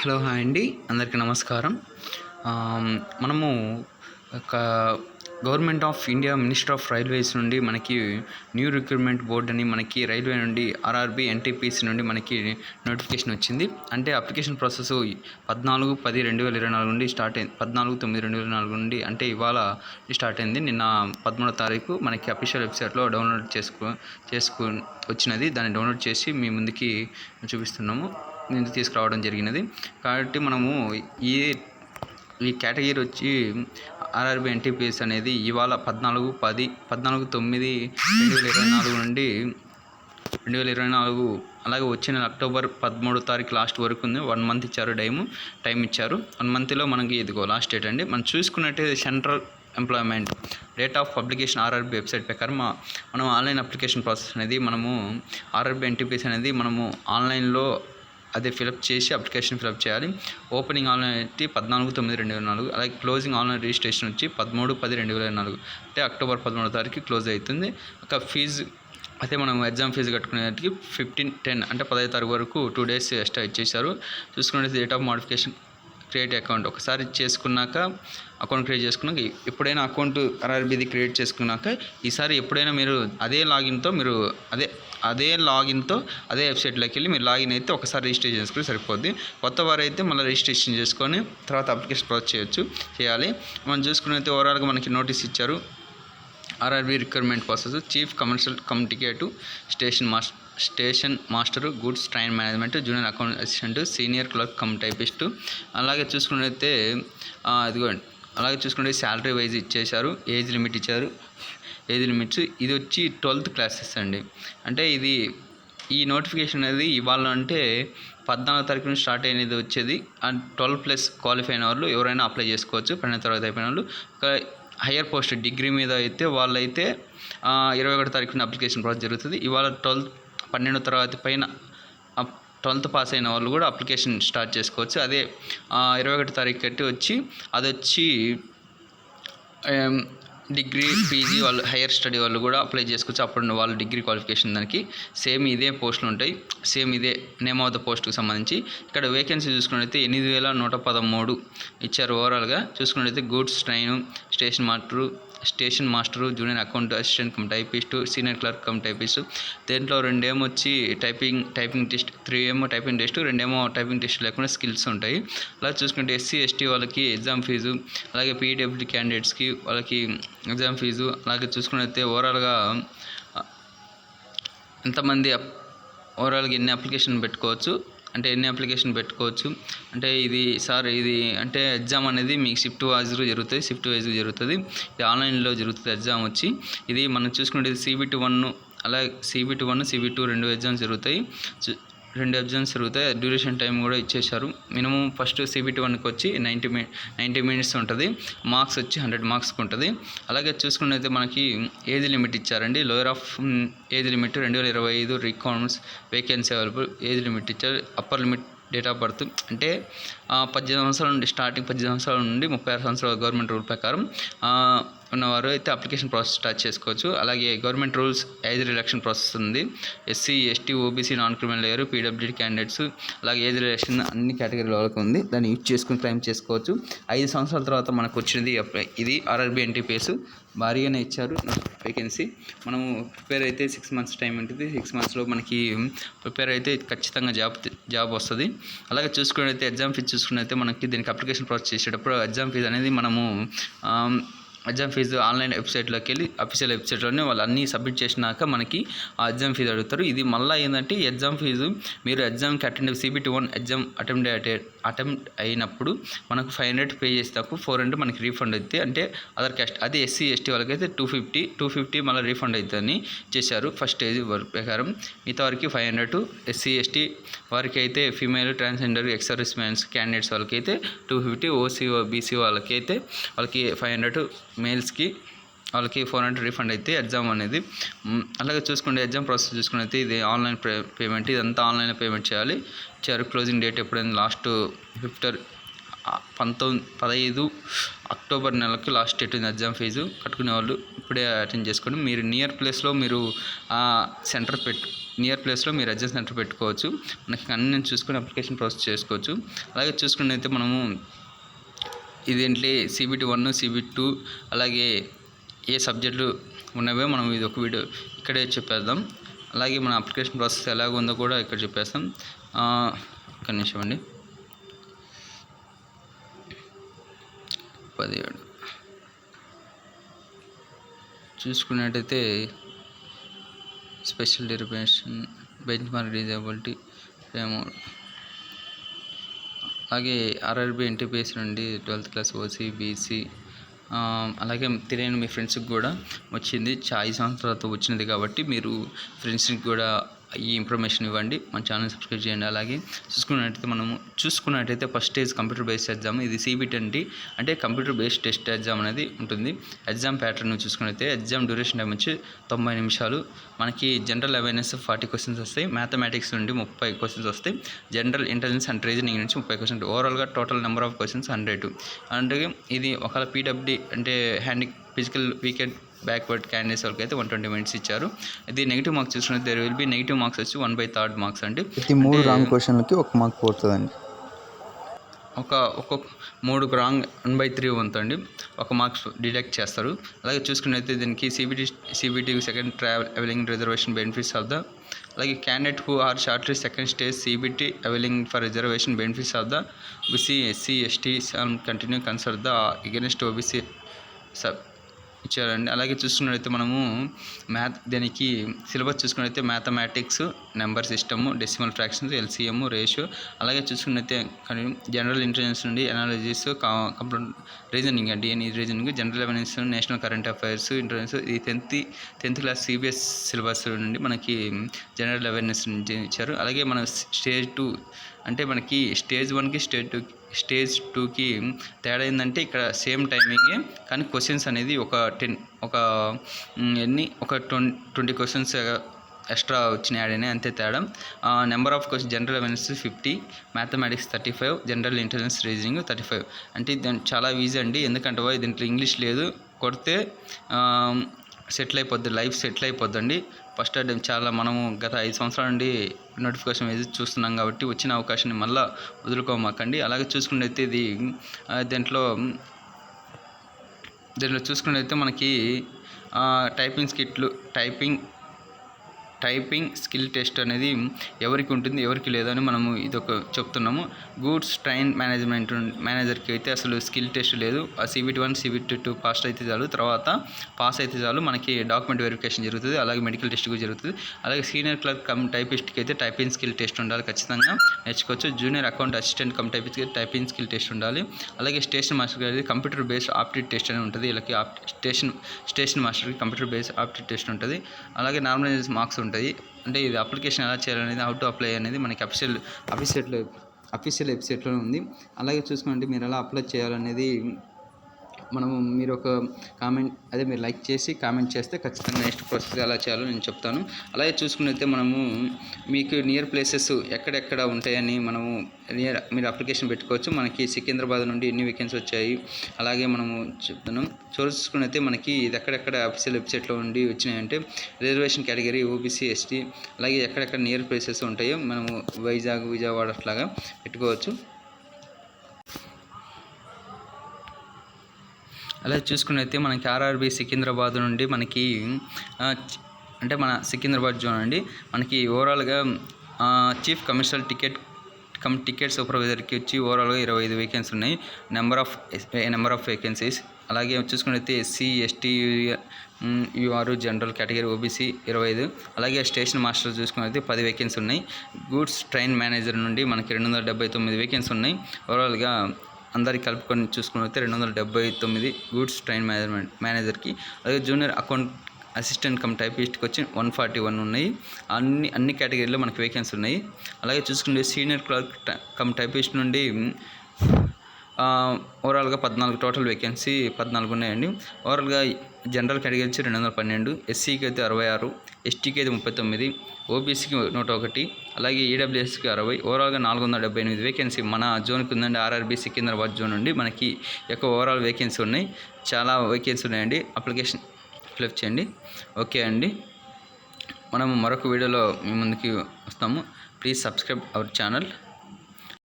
Hello hi అండి. అందరికీ నమస్కారం. మనము ఒక government of India minister of railways నుండి మనకి న్యూ రిక్రూట్మెంట్ బోర్డ్ అని మనకి రైల్వే నుండి ఆర్ఆర్బి ఎన్టీపీసీ నుండి మనకి నోటిఫికేషన్ వచ్చింది. అంటే అప్లికేషన్ ప్రాసెస్ పద్నాలుగు పది రెండు వేల ఇరవై నాలుగు నుండి స్టార్ట్ అయింది. పద్నాలుగు తొమ్మిది రెండు వేల నాలుగు నుండి అంటే ఇవాళ స్టార్ట్ అయింది. నిన్న పదమూడో తారీఖు మనకి అఫీషియల్ వెబ్సైట్లో డౌన్లోడ్ చేసుకో చేసుకు వచ్చినది. దాన్ని డౌన్లోడ్ చేసి మీ ముందుకి చూపిస్తున్నాము. ముందుకు తీసుకురావడం జరిగినది. కాబట్టి మనము ఈ ఈ కేటగిరీ వచ్చి ఆర్ఆర్బి ఎన్టీపీఎస్ అనేది ఇవాళ పద్నాలుగు పది పద్నాలుగు తొమ్మిది రెండు వేల ఇరవై నాలుగు నుండి రెండు వేల ఇరవై నాలుగు అలాగే వచ్చిన అక్టోబర్ పదమూడు తారీఖు లాస్ట్ వరకు ఉంది. వన్ మంత్ ఇచ్చారు టైము టైం ఇచ్చారు. వన్ మంత్లో మనకి ఇదిగో లాస్ట్ డేట్ అండి. మనం చూసుకున్నట్టయితే central employment date of publication RRB website ప్రకారం మనం ఆన్లైన్ అప్లికేషన్ ప్రాసెస్ అనేది మనము ఆర్ఆర్బి ఎన్టీపీఎస్ అనేది మనము ఆన్లైన్లో అదే ఫిలప్ చేసి అప్లికేషన్ ఫిలప్ చేయాలి. ఓపెనింగ్ ఆన్లైన్ అయితే పద్నాలుగు తొమ్మిది రెండు వేల నాలుగు అలాగే క్లోజింగ్ ఆన్లైన్ రిజిస్ట్రేషన్ వచ్చి పదమూడు పది రెండు వేల నాలుగు. అంటే అక్టోబర్ పదమూడో తారీఖు క్లోజ్ అవుతుంది. ఒక ఫీజు అయితే మనం ఎగ్జామ్ ఫీజు కట్టుకునేటికి ఫిఫ్టీన్ టెన్ అంటే పదహైదు తారీఖు వరకు టూ డేస్ ఎక్స్ట్రా ఇచ్చేసారు చూసుకున్నట్టు date of modification create account. ఒకసారి చేసుకున్నాక అకౌంట్ క్రియేట్ చేసుకున్నాక ఎప్పుడైనా అకౌంట్ ఆర్ఆర్బీది క్రియేట్ చేసుకున్నాక ఈసారి ఎప్పుడైనా మీరు అదే లాగిన్తో మీరు అదే అదే లాగిన్తో అదే వెబ్సైట్లోకి వెళ్ళి మీరు లాగిన్ అయితే ఒకసారి రిజిస్ట్రేషన్ చేసుకుని సరిపోద్ది. కొత్త వారు అయితే మళ్ళీ రిజిస్ట్రేషన్ చేసుకొని తర్వాత అప్లికేషన్ ప్రాసెస్ చేయొచ్చు చేయాలి. మనం చూసుకున్నైతే ఓవరాల్గా మనకి నోటీస్ ఇచ్చారు. RRB requirement process chief commercial communicative station mas station master goods train management junior account assistant senior clerk cum typist. అలాగే చూసుకున్నైతే ఇదిగో ఇదిగోండి. అలాగే చూసుకుంటే శాలరీ వైజ్ ఇచ్చేశారు ఏజ్ లిమిట్ ఇచ్చారు. ఏజ్ లిమిట్స్ ఇది వచ్చి ట్వెల్త్ క్లాసెస్ అండి. అంటే ఇది ఈ నోటిఫికేషన్ అనేది ఇవాళ అంటే పద్నాలుగు తారీఖు నుంచి స్టార్ట్ అయినది వచ్చేది. అండ్ ట్వెల్వ్ ప్లస్ క్వాలిఫై అయిన వాళ్ళు ఎవరైనా అప్లై చేసుకోవచ్చు. పన్నెండు తర్వాత అయిపోయిన వాళ్ళు. హయ్యర్ పోస్ట్ డిగ్రీ మీద అయితే వాళ్ళైతే ఇరవై ఒకటి తారీఖున అప్లికేషన్ ప్రాసెస్ జరుగుతుంది. ఇవాళ ట్వెల్త్ పన్నెండు తరగతి పైన ట్వెల్త్ పాస్ అయిన వాళ్ళు కూడా అప్లికేషన్ స్టార్ట్ చేసుకోవచ్చు. అదే ఇరవై ఒకటి తారీఖు కట్టి వచ్చి అది వచ్చి డిగ్రీ పీజీ వాళ్ళు హైయర్ స్టడీ వాళ్ళు కూడా అప్లై చేసుకోవచ్చు. అప్పుడు వాళ్ళు డిగ్రీ క్వాలిఫికేషన్ దానికి సేమ్ ఇదే పోస్టులు ఉంటాయి. సేమ్ ఇదే నేమ్ ఆఫ్ ద పోస్ట్కి సంబంధించి. ఇక్కడ వేకెన్సీ చూసుకున్నట్లయితే ఎనిమిది వేల నూట పదమూడు ఇచ్చారు. ఓవరాల్గా చూసుకున్నట్లయితే goods train station master station master junior account assistant cum typist senior clerk cum typist. దేంట్లో రెండేమో వచ్చి టైపింగ్ టైపింగ్ టెస్ట్ త్రీ ఏమో టైపింగ్ టెస్ట్ రెండేమో టైపింగ్ టెస్ట్ లేకుండా స్కిల్స్ ఉంటాయి. అలా చూసుకుంటే ఎస్సీ ఎస్టీ వాళ్ళకి ఎగ్జామ్ ఫీజు అలాగే పీడబ్ల్యూ క్యాండిడేట్స్కి వాళ్ళకి ఎగ్జామ్ ఫీజు అలాగే చూసుకున్నట్లయితే ఓవరాల్గా ఎంతమంది అప్- ఓవరాల్గా ఎన్ని అప్లికేషన్ పెట్టుకోవచ్చు అంటే ఎన్ని అప్లికేషన్ పెట్టుకోవచ్చు? అంటే ఇది సార్ ఇది అంటే ఎగ్జామ్ అనేది మీకు షిఫ్ట్ వైజ్లో జరుగుతుంది షిఫ్ట్ వైజ్ జరుగుతుంది. ఇది ఆన్లైన్లో జరుగుతుంది ఎగ్జామ్ వచ్చి. ఇది మనం చూసుకుంటే సిబిటి వన్ అలాగే సిబిటి వన్ సిబి టూ రెండు ఎగ్జామ్స్ జరుగుతాయి. రెండు ఎగ్జామ్స్ జరుగుతాయి డ్యూరేషన్ టైం కూడా ఇచ్చేశారు. మినిమం ఫస్ట్ సిబిటి వన్కి వచ్చి నైంటీ మి నైంటీ మినిట్స్ ఉంటుంది. మార్క్స్ వచ్చి హండ్రెడ్ మార్క్స్కి ఉంటుంది. అలాగే చూసుకున్నైతే మనకి ఏజ్ లిమిట్ ఇచ్చారండి. లోయర్ ఆఫ్ ఏజ్ లిమిట్ రెండు వేల ఇరవై ఐదు requirements vacancy available age limit ఇచ్చారు. Upper limit date of birth అంటే పద్దెనిమిది సంవత్సరాల నుండి స్టార్టింగ్ పద్దెనిమిది సంవత్సరాల నుండి ముప్పై ఆరు సంవత్సరాల గవర్నమెంట్ రూల్ ప్రకారం ఉన్నవారు అయితే అప్లికేషన్ ప్రాసెస్ స్టార్ట్ చేసుకోవచ్చు. అలాగే government rules age relaxation process ఉంది. SC ST OBC non criminal layer PWD candidates అలాగే ఏజ్ రిలక్షన్ అన్ని కేటగిరీల వాళ్ళకి ఉంది. దాన్ని యూజ్ చేసుకుని క్లైమ్ చేసుకోవచ్చు. ఐదు సంవత్సరాల తర్వాత మనకు వచ్చినది ఇది ఆర్ఆర్బీ ఎన్టీపీఎస్ భారీగానే ఇచ్చారు. వేకెన్సీ మనము ప్రిపేర్ అయితే సిక్స్ మంత్స్ టైం ఉంటుంది. సిక్స్ మంత్స్లో మనకి ప్రిపేర్ అయితే ఖచ్చితంగా జాబ్ జాబ్ వస్తుంది. అలాగే చూసుకున్నైతే ఎగ్జామ్ ఫీజు చూసుకున్నైతే మనకి దీనికి అప్లికేషన్ ప్రాసెస్ చేసేటప్పుడు ఎగ్జామ్ ఫీజు అనేది మనము ఎగ్జామ్ ఫీజు ఆన్లైన్ వెబ్సైట్లోకి వెళ్ళి అఫీషియల్ వెబ్సైట్లోనే వాళ్ళు అన్నీ సబ్మిట్ చేసినాక మనకి ఆ ఎగ్జామ్ ఫీజు అడుగుతారు. ఇది మళ్ళీ ఏంటంటే ఎగ్జామ్ ఫీజు మీరు ఎగ్జామ్కి attend CBT one exam attempt attempt అయినప్పుడు మనకు ఫైవ్ హండ్రెడ్ పే చేస్తాకు ఫోర్ హండ్రెడ్ మనకి రీఫండ్ అవుతుంది అంటే అదర్ క్యాస్ట్ అదే ఎస్సీ ఎస్టీ వాళ్ళకైతే టూ ఫిఫ్టీ టూ ఫిఫ్టీ మళ్ళీ రీఫండ్ అవుతుందని చేశారు ఫస్ట్ స్టేజ్ ప్రకారం. మిగతా వారికి ఫైవ్ హండ్రెడ్ ఎస్సీ ఎస్టీ వారికి అయితే female transgender ex mans candidates వాళ్ళకైతే టూ ఫిఫ్టీ ఓసీ బీసీ వాళ్ళకైతే వాళ్ళకి ఫైవ్ హండ్రెడ్ మేల్స్కి వాళ్ళకి ఫోర్ హండ్రెడ్ రీఫండ్ అయితే ఎగ్జామ్ అనేది. అలాగే చూసుకుంటే ఎగ్జామ్ ప్రాసెస్ చూసుకుంటే అయితే ఇది ఆన్లైన్ పే పేమెంట్ ఇదంతా ఆన్లైన్ పేమెంట్ చేయాలి. ఇచ్చారు క్లోజింగ్ డేట్ ఎప్పుడైనా లాస్ట్ ఫిఫ్టర్ పంతొమ్మిది పదహైదు అక్టోబర్ నెలకి లాస్ట్ డేట్ ఉంది ఎగ్జామ్ ఫీజు. కట్టుకునే వాళ్ళు ఇప్పుడే అటెండ్ చేసుకోండి. మీరు నియర్ ప్లేస్లో మీరు సెంటర్ పెట్టు నియర్ ప్లేస్లో మీరు ఎగ్జామ్ సెంటర్ పెట్టుకోవచ్చు. మనకి అన్ని చూసుకొని అప్లికేషన్ ప్రాసెస్ చేసుకోవచ్చు. అలాగే చూసుకున్నైతే మనము ఇదేంటి సిబిటి వన్ సిబిటి టూ అలాగే ఏ సబ్జెక్టులు ఉన్నవో మనం ఇది ఒక వీడియో ఇక్కడే చెప్పేద్దాం. అలాగే మన అప్లికేషన్ ప్రాసెస్ ఎలాగ ఉందో కూడా ఇక్కడ చెప్పేస్తాం. ఆ, ఒక్క నిమిషం అండి. పదిహేడు. చూసుకున్నట్టయితే special derivation bench mark disability ఏమో అలాగే ఆర్ఆర్బి ఎన్టీపీఎస్ నుండి ట్వెల్త్ క్లాస్ ఓసీ బీసీ అలాగే తెలియని మీ ఫ్రెండ్స్కి కూడా వచ్చింది. చా ఐదు తర్వాత వచ్చినది కాబట్టి మీరు ఫ్రెండ్స్కి కూడా ఈ ఇన్ఫర్మేషన్ ఇవ్వండి. మన ఛానల్ సబ్స్క్రైబ్ చేయండి. అలాగే చూసుకున్నట్టయితే మనము చూసుకున్నట్టయితే first stage computer based exam ఇది సిబిటి అండి అంటే కంప్యూటర్ బేస్డ్ టెస్ట్ ఎగ్జామ్ అనేది ఉంటుంది. ఎగ్జామ్ ప్యాటర్న్ చూసుకున్నట్టయితే ఎగ్జామ్ డ్యూరేషన్ టైం వచ్చి తొంభై నిమిషాలు. మనకి జనరల్ అవేర్నెస్ ఫార్టీ క్వశ్చన్స్ వస్తాయి. మ్యాథమెటిక్స్ నుండి ముప్పై క్వశ్చన్స్ వస్తాయి. జనరల్ ఇంటెలిజెన్స్ అండ్ రీజనింగ్ నుంచి ముప్పై క్వశ్చన్స్ ఓవరాల్గా total number of questions hundred అంటే ఇది ఒకవేళ పీడబ్ల్యూడి అంటే హ్యాండిక్ ఫిజికల్ వీకెండ్ బ్యాక్వర్డ్ క్యాండిడేట్స్ వాళ్ళకి అయితే వన్ ట్వంటీ మినిట్స్ ఇచ్చారు. ఇది నెగిటివ్ మార్క్స్ చూసుకుంటే there will be negative marks వచ్చి వన్ బై థర్డ్ మార్క్స్ అండి. ప్రతి మూడు రాంగ్ క్వశ్చన్లకి ఒక మార్క్ పోతుందండి. ఒక ఒక్కొక్క మూడు రాంగ్ వన్ బై త్రీ వంతండి ఒక మార్క్స్ డిడక్ట్ చేస్తారు. అలాగే చూసుకున్నైతే దీనికి CBT CBT second travel availing reservation benefits of the అలాగే candidate who are shortlist second stage CBT availing for reservation benefits of the BC SC ST continue consult the against OBC sub ఇచ్చారండి. అలాగే చూసుకున్నట్లయితే మనము math దీనికి syllabus చూసుకున్నట్లయితే mathematics number system decimal fractions LCM ratio. అలాగే చూసుకున్నట్లయితే general intelligence నుండి analogies computer reasoning అండి. ఈ reasoning general awareness national current affairs intelligence ఈ tenth tenth class CBSE syllabus నుండి మనకి జనరల్ అవేర్నెస్ నుంచి ఇచ్చారు. అలాగే మన స్టేజ్ టూ అంటే మనకి స్టేజ్ వన్కి స్టేజ్ టూ స్టేజ్ టూకి తేడా ఏంటంటే ఇక్కడ సేమ్ టైమింగే కానీ క్వశ్చన్స్ అనేది ఒక టెన్ ఒక ఎన్ని ఒక ట్వం ట్వంటీ క్వశ్చన్స్ ఎక్స్ట్రా వచ్చినాయి ఆడనే అంతే తేడా. Number of question general awareness fifty mathematics thirty five general intelligence reasoning thirty five. అంటే దాని చాలా ఈజీ అండి. ఎందుకంటే దీంట్లో ఇంగ్లీష్ లేదు. కొడితే సెటిల్ అయిపోద్ది. లైఫ్ సెటిల్ అయిపోద్దండి. ఫస్ట్ అటెంప్ట్ చాలా మనము గత ఐదు సంవత్సరాల నుండి నోటిఫికేషన్ ఎదురు చూస్తున్నాం కాబట్టి వచ్చిన అవకాశాన్ని మళ్ళీ వదులుకోమాకండి. అలాగే చూసుకున్నట్టయితే ఇది దీంట్లో దీంట్లో చూసుకున్నట్టయితే మనకి టైపింగ్ స్కిట్లు టైపింగ్ టైపింగ్ స్కిల్ టెస్ట్ అనేది ఎవరికి ఉంటుంది ఎవరికి లేదని మనము ఇదొక చెప్తున్నాము. గూడ్స్ ట్రైన్ మేనేజ్మెంట్ మేనేజర్కి అయితే అసలు స్కిల్ టెస్ట్ లేదు. ఆ CBT one CBT two pass అయితే చాలు. తర్వాత పాస్ అయితే చాలు. మనకి డాక్యుమెంట్ వెరిఫికేషన్ జరుగుతుంది. అలాగే మెడికల్ టెస్ట్ కూడా జరుగుతుంది. అలాగే సీనియర్ క్లర్క్ కమ్ టైపిస్ట్కి అయితే టైపింగ్ స్కిల్ టెస్ట్ ఉండాలి ఖచ్చితంగా. నేర్చుకోవచ్చు. జూనియర్ అకౌంట్ అసిస్టెంట్ కమ్ టైపిస్ట్కి టైపింగ్ స్కిల్ టెస్ట్ ఉండాలి. అలాగే స్టేషన్ మాస్టర్ గారి కంప్యూటర్ బేస్డ్ ఆప్టిట్ టెస్ట్ అని ఉంటుంది. వీళ్ళకి ఆప్ స్టేషన్ స్టేషన్ మాస్టర్కి కంప్యూటర్ బేస్డ్ ఆప్టిట్ టెస్ట్ ఉంటుంది. అలాగే నార్మలైజ్ మార్క్స్ ఉంటుంది అంటే ఇది అప్లికేషన్ ఎలా చేయాలనేది హౌ టు అప్లై అనేది మనకి అఫీషియల్ అఫీషియల్ అఫీషియల్ వెబ్సైట్లోనే ఉంది. అలాగే చూసుకుంటే మీరు ఎలా అప్లై చేయాలనేది మనము మీరు ఒక కామెంట్ అదే మీరు లైక్ చేసి కామెంట్ చేస్తే ఖచ్చితంగా నెక్స్ట్ ప్రాసెస్ ఎలా చేయాలో నేను చెప్తాను. అలాగే చూసుకున్నైతే మనము మీకు నియర్ ప్లేసెస్ ఎక్కడెక్కడ ఉంటాయని మనము నియర్ మీరు అప్లికేషన్ పెట్టుకోవచ్చు. మనకి సికింద్రాబాద్ నుండి ఎన్ని వేకెన్సీ వచ్చాయి అలాగే మనము చెప్తున్నాం. చూసుకున్నైతే మనకి ఇది ఎక్కడెక్కడ అఫీషియల్ వెబ్సైట్లో ఉండి వచ్చినాయంటే రిజర్వేషన్ కేటగిరీ ఓబీసీ ఎస్టీ అలాగే ఎక్కడెక్కడ నియర్ ప్లేసెస్ ఉంటాయో మనము వైజాగ్ విజయవాడ అట్లాగా పెట్టుకోవచ్చు. అలా చూసుకున్నైతే మనకి ఆర్ఆర్బి సికింద్రాబాద్ నుండి మనకి అంటే మన సికింద్రాబాద్ జోన్ అండి మనకి ఓవరాల్గా chief commercial ticket cum ticket సూపర్వైజర్కి వచ్చి ఓవరాల్గా ఇరవై ఐదు వేకెన్సీ ఉన్నాయి. Number of number of vacancies అలాగే చూసుకున్నైతే SC ST UR general category OBC ఇరవై ఐదు. అలాగే స్టేషన్ మాస్టర్ చూసుకున్నైతే పది వేకెన్సీ ఉన్నాయి. గూడ్స్ ట్రైన్ మేనేజర్ నుండి మనకి రెండు వందల డెబ్బై తొమ్మిది వేకెన్సీ ఉన్నాయి. ఓవరాల్గా అందరికి కలుపుకొని చూసుకున్నైతే రెండు వందల డెబ్బై తొమ్మిది గూడ్స్ ట్రైన్ మేనేజ్మెంట్ మేనేజర్కి అలాగే జూనియర్ అకౌంట్ అసిస్టెంట్ కమ్ టైపిస్ట్కి వచ్చి వన్ ఫార్టీ వన్ ఉన్నాయి. అన్ని అన్ని కేటగిరీలో మనకి వేకెన్సీ ఉన్నాయి. అలాగే చూసుకుంటే సీనియర్ క్లర్క్ కమ్ టైపిస్ట్ నుండి ఓవరాల్గా పద్నాలుగు టోటల్ వేకెన్సీ పద్నాలుగు ఉన్నాయండి. ఓవరాల్గా జనరల్ కేటగిరీ వచ్చి రెండు వందల పన్నెండు ఎస్సీకి అయితే అరవై ఆరు ఎస్టీకి అయితే ముప్పై తొమ్మిది ఓబీసీకి నూట ఒకటి అలాగే ఈడబ్ల్యూఎస్కి అరవై ఓవరాల్గా నాలుగు వందల డెబ్బై ఎనిమిది వేకెన్సీ మన జోన్కి ఉందండి ఆర్ఆర్బీ సికింద్రాబాద్ జోన్ నుండి మనకి ఎక్కువ ఓవరాల్ వేకెన్సీ ఉన్నాయి. చాలా వేకెన్సీ ఉన్నాయండి. అప్లికేషన్ ఫిలప్ చేయండి. ఓకే అండి. మనం మరొక వీడియోలో మీ ముందుకి వస్తాము. Please subscribe our channel